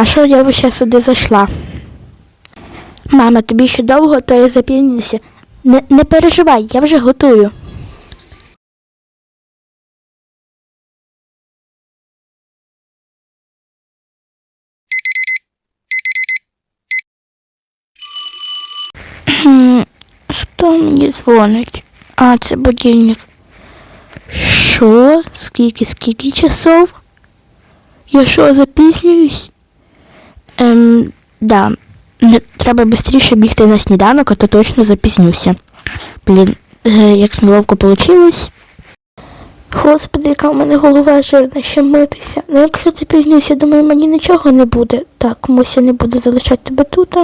На що я ще сюди зайшла? Мама, тобі ще довго, то я запізнюся. Не, не переживай, я вже готую. Хто мені дзвонить? А, це будильник. Що? Скільки, скільки часов? Я що, запізнююсь? Ем, да. Треба швидше бігти на сніданок, а то точно запізнюся. Блін, е, як неловко получилось. Господи, яка в мене голова жирна, ще митися. Ну якщо запізнюся, думаю, мені нічого не буде. Так, Муся не буде залишати тебе тут.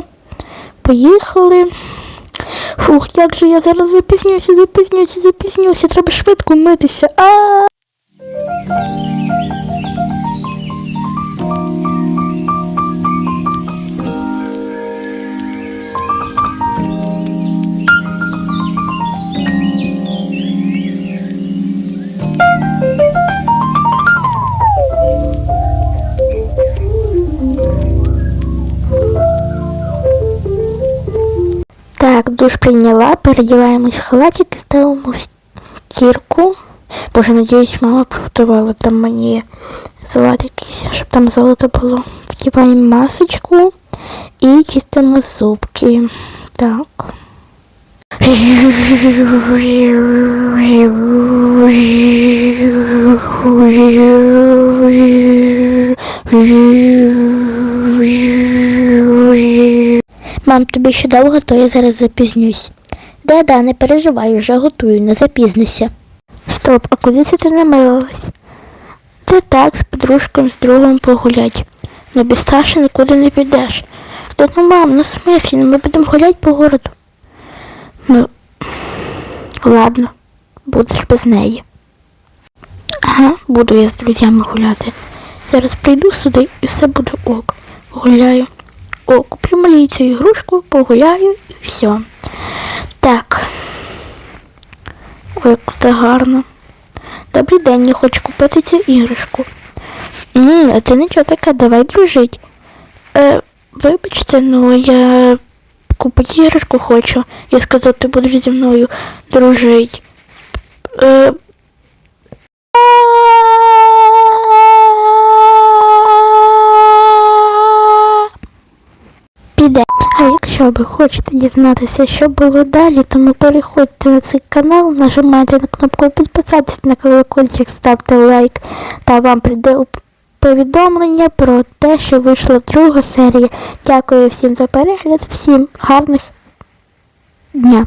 Поїхали. Фух, як же я зараз запізнюся, запізнюся, запізнюся. Треба швидко митися. А. душ прийняла, передіваємось в халатик і ставимо в стірку. Боже, надіюсь, мама приготувала там мені салат якийсь, щоб там золото було. Вдіваємо масочку і чистимо зубки. Так. Мам, тобі ще довго, то я зараз запізнюсь. Да-да, не переживай, вже готую, не запізнися. Стоп, а куди це ти намилилась? Ти так, з подружкою, з другом погулять. Ну без Саші нікуди не підеш. Та ну мам, ну смислі, ну ми будемо гуляти по городу. Ну, ладно, будеш без неї. Ага, буду я з друзями гуляти. Зараз прийду сюди і все буде ок. Гуляю. О, куплю мені цю ігрушку, погуляю і все. Так. Ой, як це гарно. Добрий день, я хочу купити цю іграшку. Ні, а ти нічого така, давай дружить. Е, вибачте, ну я купити іграшку хочу. Я сказав, ти будеш зі мною дружить. Е, піде. А якщо ви хочете дізнатися, що було далі, тому переходьте на цей канал, нажимайте на кнопку підписатись на колокольчик, ставте лайк, та вам прийде повідомлення про те, що вийшла друга серія. Дякую всім за перегляд, всім гарних дня.